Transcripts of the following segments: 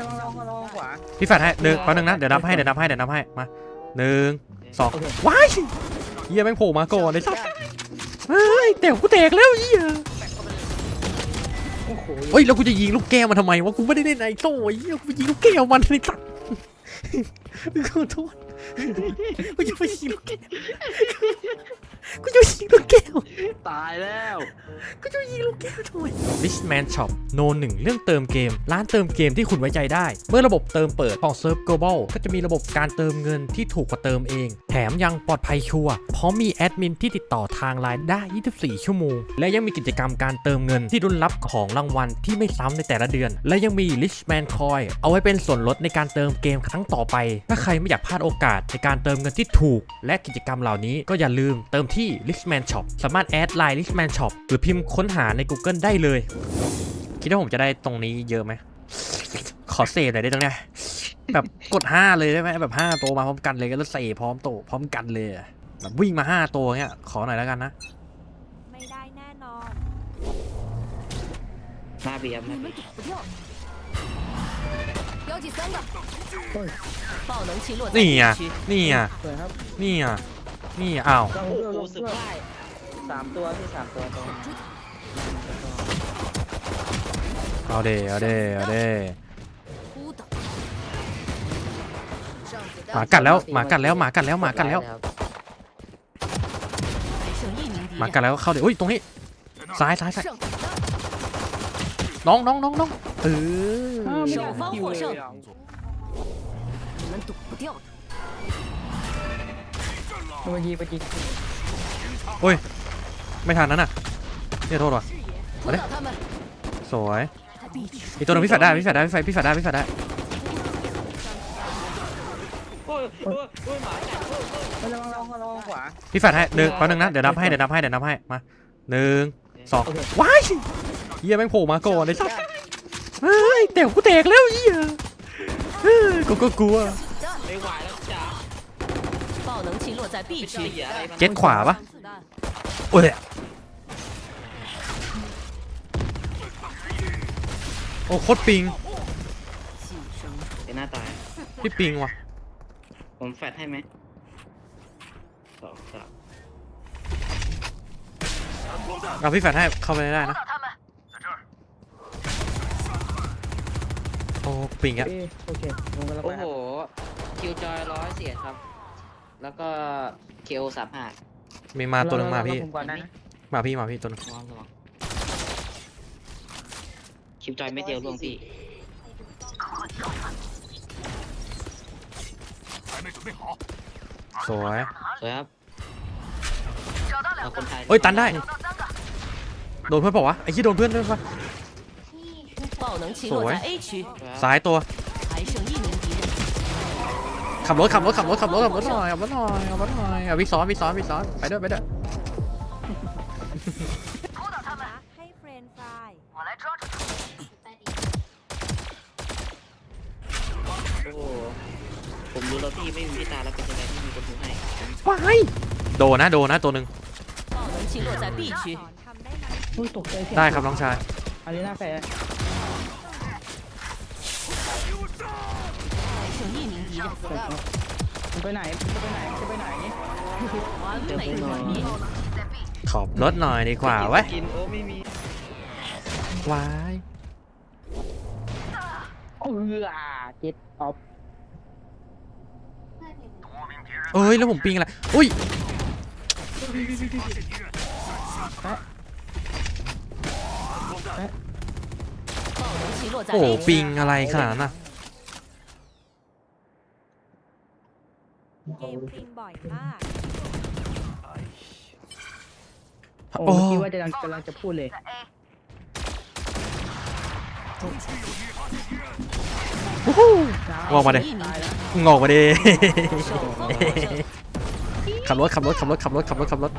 ระวังระวังระวังขวาพี่แฟดให้หนึ่งแป๊บนึงนะเดี๋ยวนับให้เดี๋ยวนับให้เดี๋ยวนับให้มาหนึ่งสองโอเคว้ายเฮียแม่งโผล่มาก่อนเลยสัสเฮ้ยเต๋วกูแตกแล้วเฮียโอ้โหเฮ้ยแล้วกูจะยิงลูกแก้วมันทำไมวะกูไม่ได้เล่นไอ้โซ่ไอ้เฮียกูไปยิงลูกแก้วมันไอ้สัสขอโทษกูจะไปยิงลูกแก้ว กูจะยิงลูกแก้ว ตายแล้วก็จะยิงลูกแก้วทำไม Richman Shop โนหนึ่งเรื่องเติมเกม ร้านเติมเกมที่คุณไว้ใจได้ เมื่อระบบเติมเปิดของเซิร์ฟ Global ก็จะมีระบบการเติมเงินที่ถูกกว่าเติมเอง แถมยังปลอดภัยชัวร์เพราะมีแอดมินที่ติดต่อทางไลน์ได้ 24 ชั่วโมง และยังมีกิจกรรมการเติมเงินที่รุนรับของรางวัลที่ไม่ซ้ำในแต่ละเดือน และยังมี Richman Coin เอาไว้เป็นส่วนลดในการเติมเกมครั้งต่อไป ถ้าใครไม่อยากพลาดโอกาสในการเติมเงินที่ถูก และกิจกรรมเหล่านี้ก็อย่าลืมเติมที่ที่ Listman Shop สามารถแอดไลน์ Listman Shop หรือพิมพ์ค้นหาใน Google ได้เลย คิดว่าผมจะได้ตรงนี้เยอะไหม ขอเซฟหน่อยได้ตรงนี้แบบกด 5 เลยได้ไหมแบบ 5 ตัวมาพร้อมกันเลยก็แล้วเซฟพร้อมโตพร้อมกันเลยแบบวิ่งมา 5 ตัวเงี้ยขอหน่อยแล้วกันนะ ไม่ได้แน่นอนหน้าเบียบนะนี่อะนี่อะนี่อะ นี่อ้าวสามตัวที่สามตัวตรงเอาเดเอาเดเอาเดหมากัดแล้วหมากัดแล้วหมากัดแล้วหมากัดแล้วหมากัดแล้วเข้าเดี๋ยวอุ้ยตรงนี้ซ้ายซ้ายซ้ายน้องน้องน้องน้องเออ ดูมยิงยิงโอ้ย ไม่ทันนั้นอะเนี่ยโทษว่ะมาเลยสวยอีกตัวนึงพี่แฟดได้พี่แฟดได้พี่แฟดพี่แดได้พี่แฟดได้พิสัดโอ้ยโอ้งขวพี่แฟดให้เดี๋ยวนึงนะเดี๋ยวนับให้เดี๋ยวนับให้เดี๋ยวนับให้มาหนึ่งสองว้ายเฮียแม่งโผล่มาก่อนเลยสัสเฮ้ยแต่กูแตกแล้วเฮียเกูก็กลัว เลยหวแล้ว เจ็ดขวาปะโอ้ยโอ้โคตรปิงเป็นหน้าตาย พี่ปิงวะผมแฟดให้ไหมเอาพี่แฟดให้เข้าไปได้นะ โอ้ปิงอะโอเคลงไปแล้วโอ้โห คิวจอยร้อยเสียครับ แล้วก็เคโอสามห้า มีมาตัวหนึงมาพี่ ผมก่อนนะ มาพี่มาพี่ตัวหนึง ระวังระวังคิวจอยไม่เดียวล่วงพี่ สวย สวยครับเราคนไทย เอ้ยตันได้โดนเพื่อนเปล่าวะไอ้ที่โดนเพื่อนด้วยปะ 爆能器落在 A 区， สวยครับ ซ้ายตัว 还剩一名敌人。 ขับรถขับรถขับรถขับรถขับรถหน่อยขับรถหน่อยขับรถหน่อยเอาวิซ้อนวิซ้อนวิซ้อนไปด้วยไปด้วย ให้เฟรนฟราย โอ้โห ผมรู้แล้วพี่ไม่มีพี่ตาแล้วเป็นยังไงที่มีคนดูให้ ว้ายโดนนะโดนนะตัวหนึ่ง 爆能器落在 B 区， อุ้ยตกใจ ได้ครับน้องชาย อารีนาแฟร์ ไปไหนไปไหนไปไหนเดี๋ยวไปนอนขอบรถหน่อยดีกว่าไว้ไวายเออเจ็ดออฟเอ้ยแล้วผมปิงอะไรอุ้ยโอ้ปิงอะไรขนาดนั้นอะ เกมพริมบ่อยมากโอ้โคิดว่าจะกำลังจะพูดเลย งอกมาเลยงอกมาเลย ขับรถขับรถขับรถขับรถขับรถขับรถ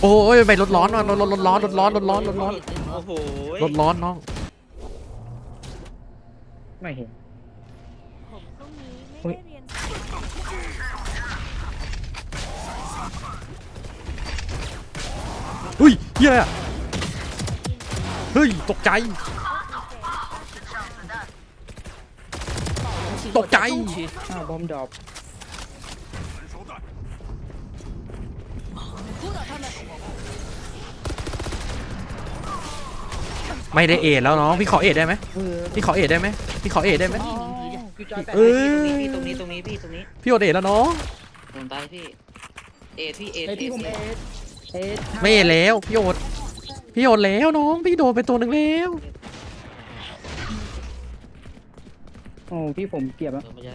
โอ้ยไปรถร้อนว่ะรถรถรถร้อนรถร้อนรถร้อนรถร้อนโอ้โหรถร้อนน้อง ไม่เห็น ผมพรุ่งนี้ไม่ได้เรียนสายอุ้ยเฮียอะไรอะเฮ้ย ตกใจ ตกใจ อ้าวบอมดรอปไม่ได้เอ็ดแล้วน้อง พี่ขอเอ็ดได้ไหมเออพี่ขอเอ็ดได้ไหมพี่ขอเอ็ดได้ไหม一名敌人，พี่จอยแปดเออพี่ตรงนี้ตรงนี้พี่ตรงนี้พี่โอดเอ็ดแล้วน้องผมตายพี่เอ็ดพี่เอ็ดไอพี่ผมเอสเอสไม่เอ็ดแล้วพี่โอดพี่โอดแล้วน้องพี่โดนไปตัวหนึ่งแล้ว โอ้พี่ผมเก็บแล้วเดี๋ยวมันจะ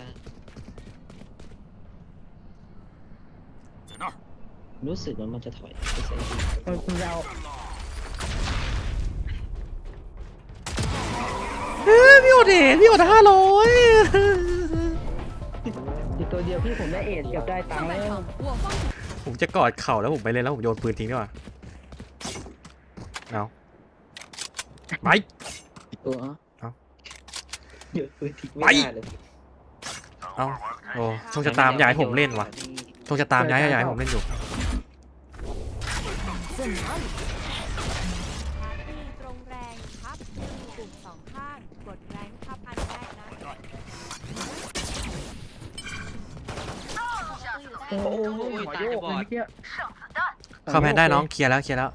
รู้สึกว่ามันจะถอยไปใส่พี่เออคุณยาว พี่อดเห็พี่อดห้าร้อยอีกตัวเดียวพี่ผมได้เอทเก็บได้ตังค์แล้วผมจะกอดเข่าแล้วผมไปเลยแล้วผมโยนปืนทิ้งดีกว่าเอาไป อีเอ้าเยวปืนทิ้งไม่เอาโอ้ชงจะตามย้ายผมเล่นวะชงจะตามย้ายยายผมเล่นอยู่ โอ้โหหัวโยกเลยเมื่อกี้ เข้าแพนได้น้องเคลียร์แล้วเคลียร์แล้ว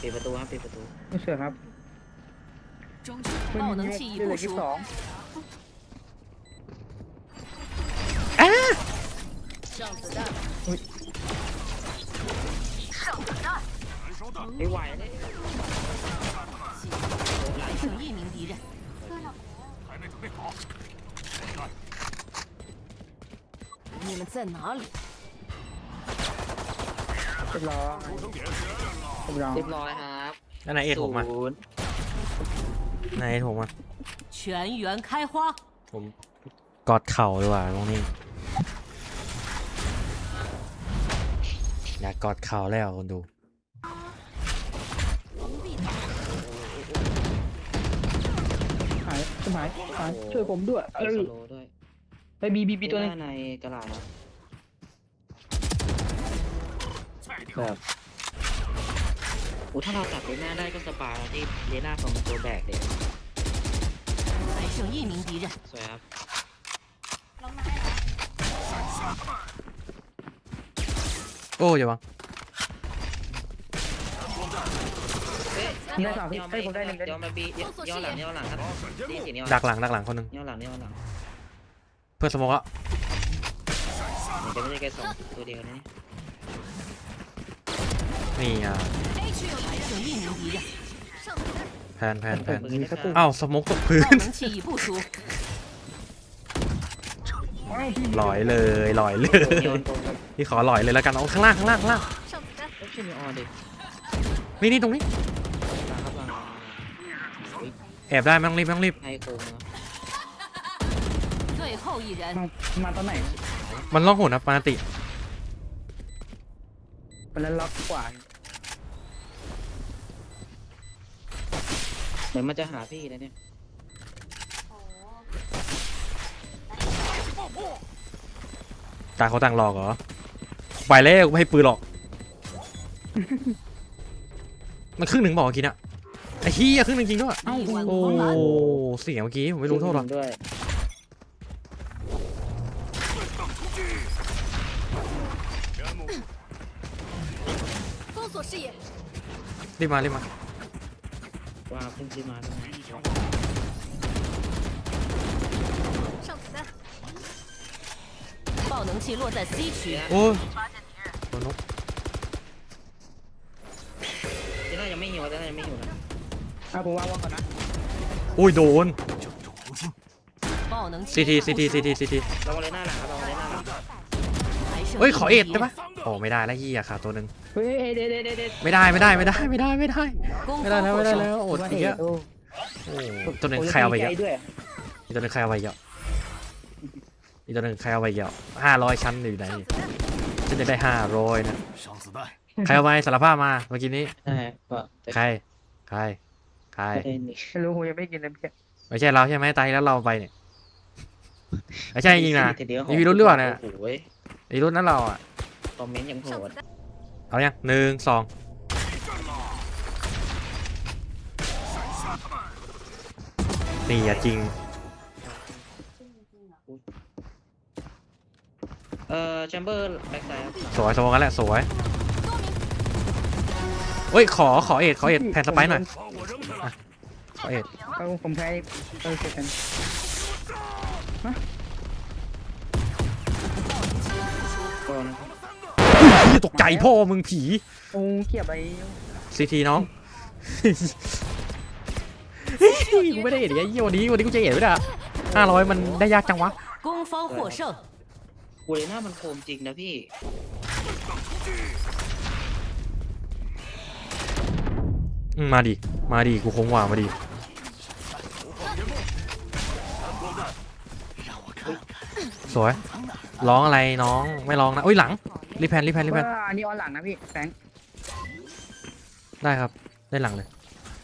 ปิดประตูครับปิดประตู ไม่เชื่อครับ 中区爆能器已 เหลื 部 อยี่สิบ 署 ส，อง 上子弹， ไม่ไหวเลย 还剩一名敌 你们在哪里？ เรียบร้อยเรียบร้อย เรียบร้อยครับ แล้วนายเอ็ดผมอ่ะ ศูนย์ นายเอ็ดผมอ่ะ 全员开花， ผมกอดเข่าดีกว่าตรงนี้ อยากกอดเข่าแล้วคนดู หายสมัยหายช่วยผมด้วยเอ เอ อ สโลว์ด้วย ไปบีบีบีตัวนึง ด้านในกระดาษนะแบบโอ้ถ้าเราตัดเลน่าได้ก็สบายแล้วที่เลน่าของตัวแบกเด็ก 还剩一名敌人， สวยครับ โอ้อย่าบัง เฮ้ย ได้สามพี่ให้ผมได้หนึ่งได้ ย้อนมาบีย้อนหลังย้อนหลังครับนี่เสียย้อน ดักหลังดักหลังคนหนึง ย้อนหลังย้อนหลัง เ พื่อนสมองอะจะไม่ไช่แค่สองตัวเดียวนะนี่อะแผ่นแผ่นแผ่นอ้าวสมองตกพื้นลอยเลยลอยเลยพี่ขอลอยเลยแล้วกันเอาข้างล่างข้างล่างข้างล่างนี่นี่ตรงนี้แอบได้ไม่ต้องรีบไม่ต้องรีบให้โกง มามาตอนไหนมันล่องหนนะปาติ มันแล้วล็อกกว่าเดี๋ยวมันจะหาพี่นะเนี่ย ต่างเขาต่างหลอกเหรอ ไปแล้วไม่ให้ปืนหรอก มันครึ่งหนึ่งบอกกินอะไอ้เฮียครึ่งหนึ่งจริงด้วยโอ้เสียเมื่อกี้ผมไม่รู้โทษหรอก รีบมารีบมา ว่าเพิ่งซื้อมาด้วยนะ 上子弹，爆能器落在 C 区， โอ้ยโดนนก เดี๋ยวน่ายังไม่หิวเดี๋ยวน่ายังไม่หิวนะ อ่ะผมวางวางก่อนนะ อุ้ยโดน 爆能器 ซีทีซีทีซีทีซีที ลองมาเลยหน้าหลังครับลองมาเลยหน้าหลัง 还剩 เฮ้ย ขอเอ็ด 一名 ได้ 敌 ปะ 人， โอ้ไม่ได้แล้วเฮียขาดตัวหนึ่ง เฮ้ยเดดเดดไม่ได้ไม่ได้ไม่ได้ไม่ได้ไม่ได้ ไม่ได้แล้วไม่ได้แล้วโอดอีกแล้วอ้ตัวหนึ่งใครเอาไปเยอะอีตัวหนึ่งใครเอาไปเยอะอีตัวหนึ่งใครเอาไปเยอะห้าร้อยชั้นอยู่ไหนฉันจะได้ห้าร้อยนะใครเอาไปสารภาพมาเมื่อกี้นี้ใครใครใครรู้หูยังไม่กินเลยไม่ใช่เราใช่ไหมตายแล้วเราไปเนี่ยไม่ใช่จริงนะอีวีรุ่นเรื่องเนี่ยอีรุ่นนั้นเราอะคอมเมนต์ยังโหด เอายังหนึ่งสองนี่นี่อะจริง เอ่อแชมเบอร์แบ็กไซด์ครับสวยสวยกันแหละ สวยเฮ้ย ขอ ขอเอ็ด ขอเอ็ด แผ่นสไปร์หน่อยอะขอเอ็ด เอาผมแพ้เออเสร็จกันโด ตกใจพ่อมึงผีโอ้เขี่ยบไปซีทีน้องกูไม่ได้เห็นไอ้เหี้ยวันนี้วันนี้กูจะเห็นไม่ได้ห้าร้อยมันได้ยากจังวะกุ้งฟอหัวเชิดกูเลยหน้ามันโคมจริงนะพี่มาดิ มาดิ กูคงว่ามาดิสวย ร้องอะไรน้อง ไม่ร้องนะ อุ้ยหลัง รีแพนรีแพนรีแพนว่าอันนี้ออนหลังนะพี่แฟงได้ครับได้หลังเลย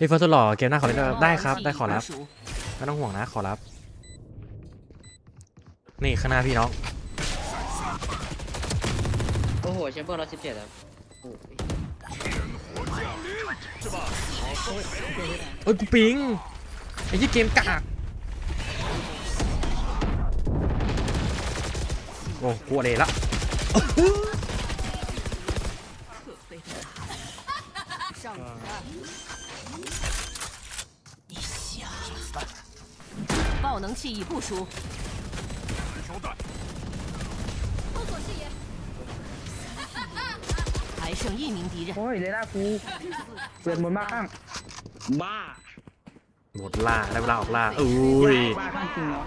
รีเฟิร์สหล่อเกมหน้าขอเล่นด้วยได้ครับ ได้ขอรับไม่ต้องห่วงนะขอรับ นี่ข้างหน้าพี่น้องโอ้โหแชมเบอร์ร้อยสิบเจ็ดครับโอ้ยเอ้ยกูปิงไอ้ยี่เกมกากโอ้กูอะไรละ 爆能器已部署。还剩一名敌人， โอ้ยเลน่ากูเปลี่ยนหมดมากข้าง บ้า หมดล่าได้เวลาออกล่าอุ้ย บ้าข้างจริงเหรอ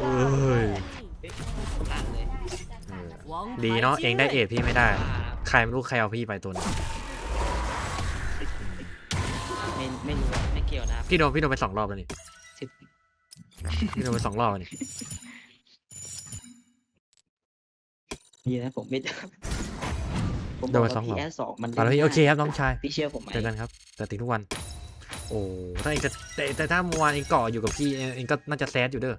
เอ้ย ลั่นเลย 王 ดีเนาะ 牌 เอง 精 ได้ 锐 เอทพี่ไม่ได้ บ้า ใครไม่รู้ใครเอาพี่ไปตัวนี้ ไม่ไม่รู้อะไม่เกี่ยวนะครับ พี่โดนพี่โดนไปสองรอบแล้วนี่ สิบพี่โดนไปสองรอบแล้วนี่ดีนะผมไม่ผมโดนไปสองรอบพีแอสสองมันเอาละพี่โอเคครับน้องชายพี่เชื่อผมไหมเจอกันครับ แต่ติดทุกวัน โอ้ถ้าเองจะแต่แต่ถ้าเมื่อวานเองเกาะอยู่กับพี่เองเองก็น่าจะแซดอยู่เด้อ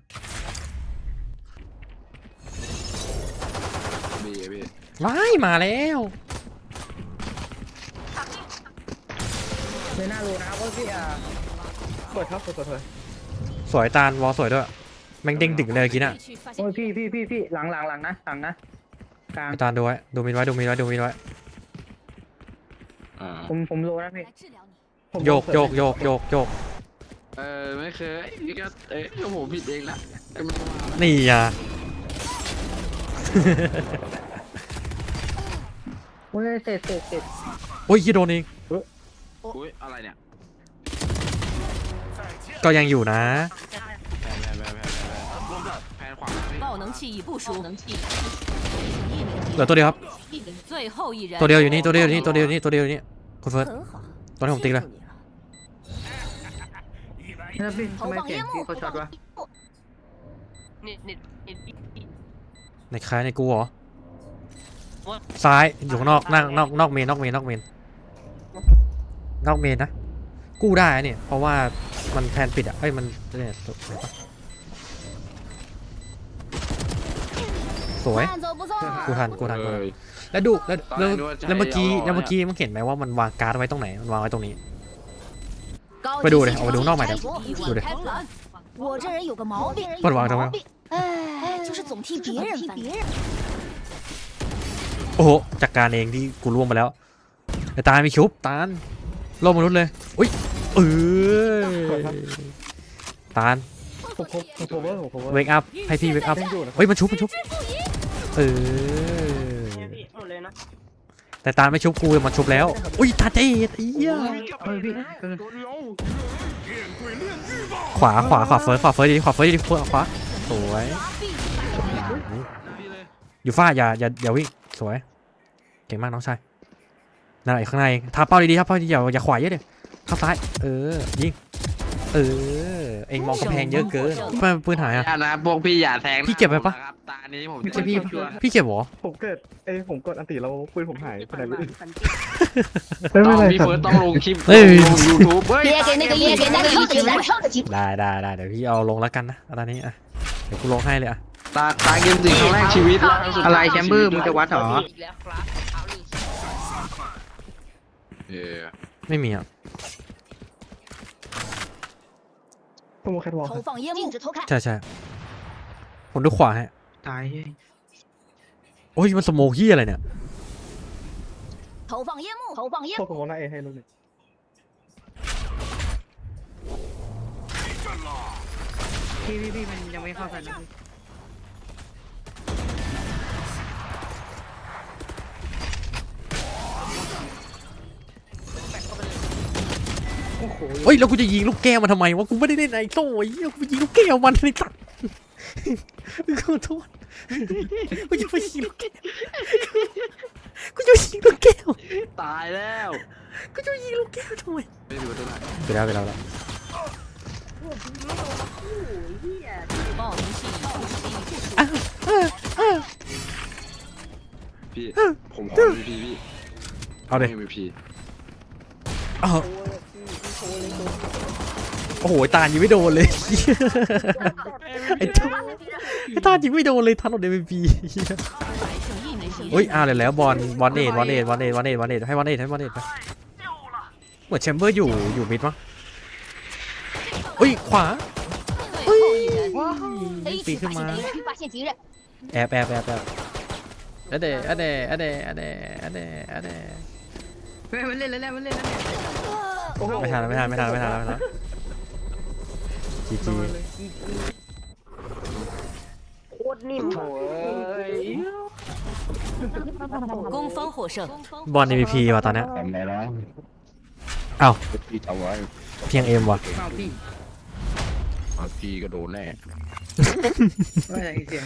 ดีอะพี่ว้ายมาแล้วเลน่ารู้นะครับว่าพี่อะเปิดครับเปิดเปิดเปิด สวยตาลวอสวยด้วยแม่งเด้งดึงเลยกินอะโอ้ยพี่พี่พี่พี่หลังหลังหลังนะหลังนะกลางตาลดูไว้ดูมินไว้ดูมินไว้ดูมินไว้ผมผมโลนะพี่โยกโยกโยกโยกโยกเออไม่เคยนี่ก็เอ้ยผมผิดเองละมันมาแล้วนี่อะ โอ้ยเสร็จเสร็จเสร็จ โอ้ยยี่โดนเองอุ้ยอะไรเนี่ย ก็ยังอยู่นะ แพนแพนแพนแพนแพนแพนขวาพี่ 爆能器已部署，剩一名 เหลื 敌 อตัวเดียวครับ 人，最后一人。 ตัวเดียวอยู่นี่ตัวเดียวอยู่นี่ตัวเดียวอยู่นี่ตัวเดียวอยู่นี่คุณเฟิร์ส 很好， ตอนนี้ผมติ๊กเลย แล้วพี่ทำไมเสียงพี่เขาช็อตวะ ในใครในกูเหรอซ้ายอยู่ข้างนอกนั่งนอกนอกเมนนอกเมนนอกเมนนอกเมนนะ กู้ได้เนี่ย เพราะว่ามันแทนปิดอะเอ้ยมันเนี่ยสวยกูทันกูทันกูทันแล้วดูแล้วแล้วเมื่อกี้แล้วเมื่อกี้มึงเห็นไหมว่ามันวางการ์ดไว้ตรงไหนมันวางไว้ตรงนี้ ไปดูเลยเอาไดูนอกใหม่เดี๋ยวดูเลยปวดวางนี้มโอ้โหจัดการเองที่กูร่วมไปแล้วไอ้ตายม่ชุบตาลโลกมนุษย์เลยอุ้ย เออตาลผมผมผม cover ผม cover เวกอัพให้พี่เวกอัพยังอยู่นะเฮ้ยมันชุบมันชุบเออแต่ตาลไม่ชุบกูมันชุบแล้วอุ้ยตาเจ๊เอี้ยเฮ้ยพี่เออขวาขวาขวาเฟิร์สขวาเฟิร์สดีขวาเฟิร์สดีขวาขวาสวยอยู่ฟ้าอย่าอย่าอย่าวิ่งสวยเก่งมากน้องชายนั่นแหละอยู่ข้างในเองทับเป้าดีๆทับเป้าดีๆอย่าอย่าขวาเยอะเดี๋ยว ทับซ้าย เออยิงเออเองมองกำแพงเยอะเกินทำไมปืนหายอ่ะ อย่านะพวกพี่อย่าแทง พี่เก็บไว้ปะ ครับตานี้ผม ไม่ใช่พี่พี่เก็บเหรอ ผมเกิดเอ้ยผมกดอันติแล้วปืนผมหายไปไหนไม่รู้ ต้องพี่เฟิร์สต้องลงคลิป เฮ้ย ลงยูทูบเฮ้ย 别给那个也给那个一直燃烧的机会。 ได้ได้ได้เดี๋ยวพี่เอาลงแล้วกันนะตอนนี้อ่ะเดี๋ยวกูลงให้เลยอ่ะ ตาตาเกมจริงครั้งแรกชีวิตแล้วคงสุดท้าย อะไรแชมเบอร์มึงจะวัดเหรอ เออ ไม่มีอ่ะ โมแคทวอล 投放烟幕，禁止偷看。 ใช่ใช่ผมดูขวาฮะ ตายเฮ้ย โอ้ยมันสโมกเฮียอะไรเนี่ย 投放烟幕，投放烟 โค 幕 ตรโมนาเอให้ลูกหนึ่ง พี่พี่พี่มันยังไม่เข้ากันนะพี่ โอ้โหเฮ้ยแล้วกูจะยิงลูกแก้วมันทำไมวะกูไม่ได้เล่นไอโซ่ไอ้เหี้ยกูยิงลูกแก้วมันในตัดขอโทษกูจะไปยิงลูกแก้วกูจะยิงลูกแก้วตายแล้วกูจะยิงลูกแก้วทำไมไม่รู้วไปแล้วไปแล้วแล้วพี่ผมขอ MVP พี่เอาเลย MVP อา โอ้โหตานยิงไม่โดนเลย ไอ้ตาไอ้ทานยิงไม่โดนเลยทันหมดเดวิปีเฮ้ยอ้าวเลยแล้วบอลบอลเนดบอลเนดบอลเนดบอลเนดบอลเนดให้บอลเนดให้บอลเนดไปเหมือนแชมเบอร์อยู่อยู่มิดมั้งเฮ้ยขวาเฮ้ยปีขึ้นมาแอบแอบแอบแอบอะเดอะเดอะเดอะเดอะเดอะเดอะเดอะเล่นเล่นเล่นเล่น วเนี่ย ไม่ทันไม่ทันไม่ทันไม่ทันไม่ทันจีจี โคตรนิ่ม โถ่เอ้ย 攻方获胜。 บอล MVP ว่ะตอนเนี้ย ทำไงแล้ว เอ้า พี่เอาไว้ เพียงเอ็มว่ะ เปล่าพี่ พี่ก็โดนแน่ ว่าอะไรเสียง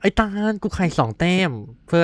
ไอ้ตาลกูไข่สองแต้มเพื่อ